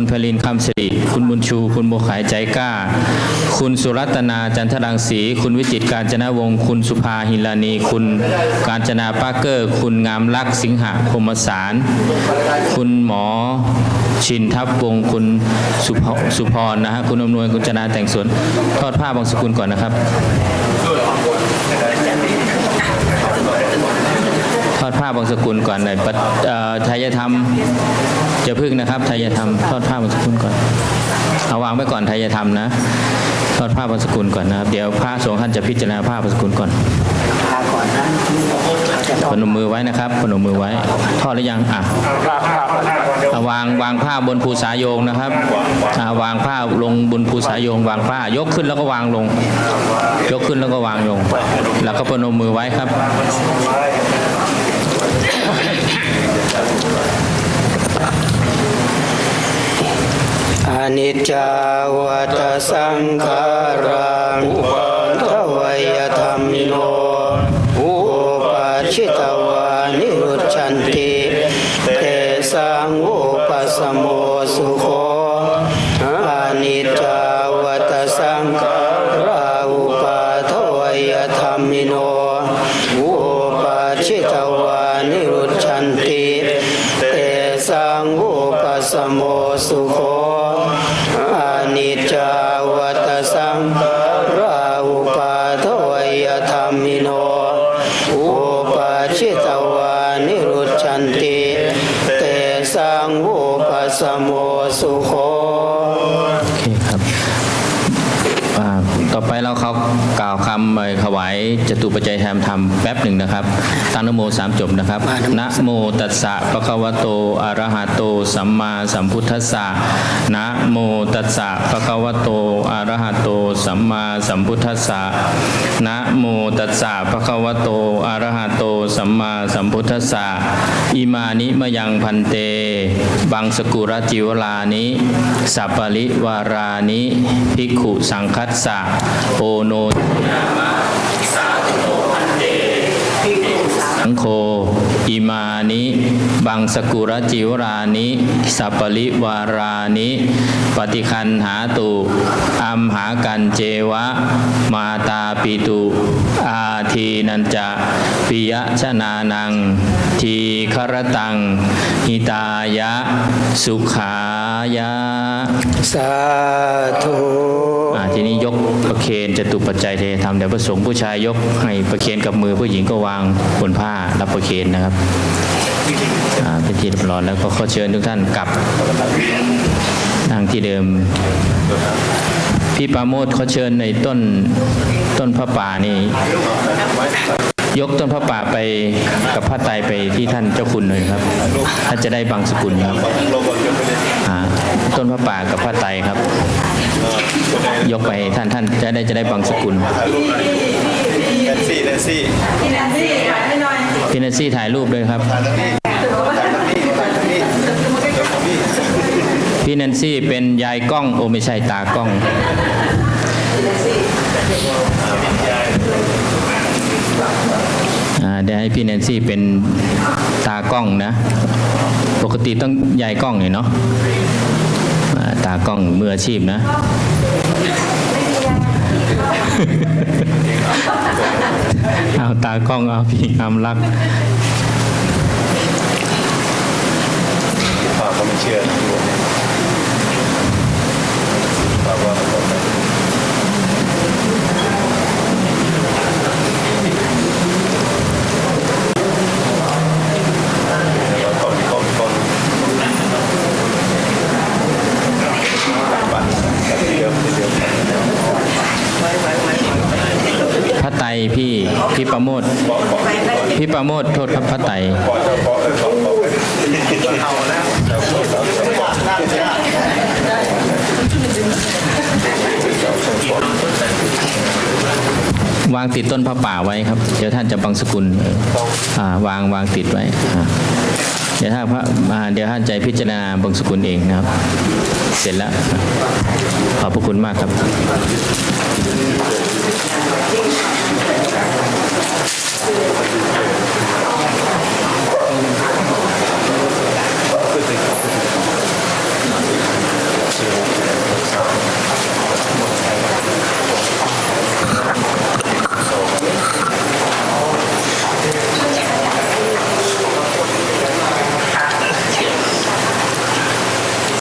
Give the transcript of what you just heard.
คุณพลินคำสิริ คุณบุญชู คุณโบวขายใจกล้า คุณสุรัตนาจันทรังสี คุณวิจิตการจนวงศ์คุณสุภาหิลานี คุณการจนาปาเกอร์ คุณงามลักษ์สิงหะพมสาร คุณหมอชินทัพวงคุณสุพสุพรนะฮะ คุณอำนวย คุณจนาแต่งสวน ทอดผ้าบางสกุลก่อนนะครับ ทอ ดผ้าบางสกุลก่อนเลยปะเอ่อไทยธรรมจะพึ่งนะครับไทยธรรมทอดผ้าบางสกุลก่อน เอาวางไว้ก่อนไทยธรรมนะ ทอดผ้าบางสกุลก่อนนะครับ เดี๋ยวพระสงฆ์ท่านจะพิจารณาผ้าบางสกุลก่อนพนมมือไว้นะครับพนมมือไว้ ทอดหรือยังอะเอาวางวางผ้าบนภูษาโยงนะครับอาวางผ้าลงบนภูษาโยง วางผ้ายกขึ้นแล้วก็วางลง ยกขึ้นแล้วก็วางลง แล้วก็พนมมือไว้ครับ อนิจจาวัตสังขารังทวยธรรมิโนอุปาชิตวานิรุจฉันติเตสังอุปสม อุปสมโมสุโคอานิจจาวัตสังราอุปาทวยธรรมิโน อุปาชิตวานิรุจันติ เตสังอุปสมโมสุโคครับอ่า ต่อไปเราเขากล่าวคำเอ่อถวายจตุปัจจัยธรรมธรรมแป๊บหนึ่งนะครับตั้งนะโมสามจบนะครับนะโมตัสสะปะคะวะโตอะระหะโต สัมมาสัมพุทธัสสะนะโมตัสสะปะคะวะโตอะระหะโต สัมมาสัมพุทธัสสะนะโมตัสสะปะคะวะโตอะระหะโต สัมมาสัมพุทธัสสะ อิมานิมะยังพันเต บังสกุรจิวลานิ สัปปะริวารานิ ภิกขุสังคัสสะโอโนสังโฆอิมานิ บังสกุรจิวรานิ สัปปะริวารานิ ปฏิคันหาตุอัมหากันเจวะ มาตาปิตุ อาทีนันจะปิยชนานัง ทีครตัง หิตายะ สุขายะ สาธุอ่าทีนี้ยกประเคนจตุปัจจัยเทธรรมเดี๋ยวพระสงฆ์ผู้ชายยกให้ประเคนกับมือผู้หญิงก็วางบนผ้ารับประเคนนะครับอ่าเป็นที่เรียบร้อยแล้วก็ขอเชิญทุกท่านกลับนั่งที่เดิม พี่ปราโมทเขาเชิญในต้นต้นพระป่านี่ ยกต้นพระป่าไปกับผ้าไตรไปที่ท่านเจ้าคุณเลยครับท่านจะได้บังสกุลครับอ่าต้นพระป่ากับผ้าไตรครับ ยกไปท่านท่านจะได้จะได้บังสกุลแนนซี่แนนซี่พี่นันซี่ถ่ายรูปด้วยครับ พี่นัน ซี่เป็นยายกล้อง โอไม่ใช่ตากล้อง เดี๋ยวให้พี่แนนซี่เป็นตากล้องนะ ปกติต้องยายกล้องเนี่ยเนาะตากล้องมืออาชีพนะเอาตากล้องเอาพี่อำรัก ป้าก็ไม่เชื่อนะป้าว่ามันต้องแล้วก่อนก่อนก่อนปั่นแบบเดียวเดียว ไตพี่พี่ประโมทพี่ประโมทโทษครับพระไตรวางติดต้นพระป่าไว้ครับ เดี๋ยวท่านจะบังสกุลอ่าวางวางติดไว้ เดี๋ยวถ้าพระอ่าเดี๋ยวท่านใจพิจารณาบังสกุลเองนะครับ เสร็จแล้ว ขอบพระคุณมากครับ เ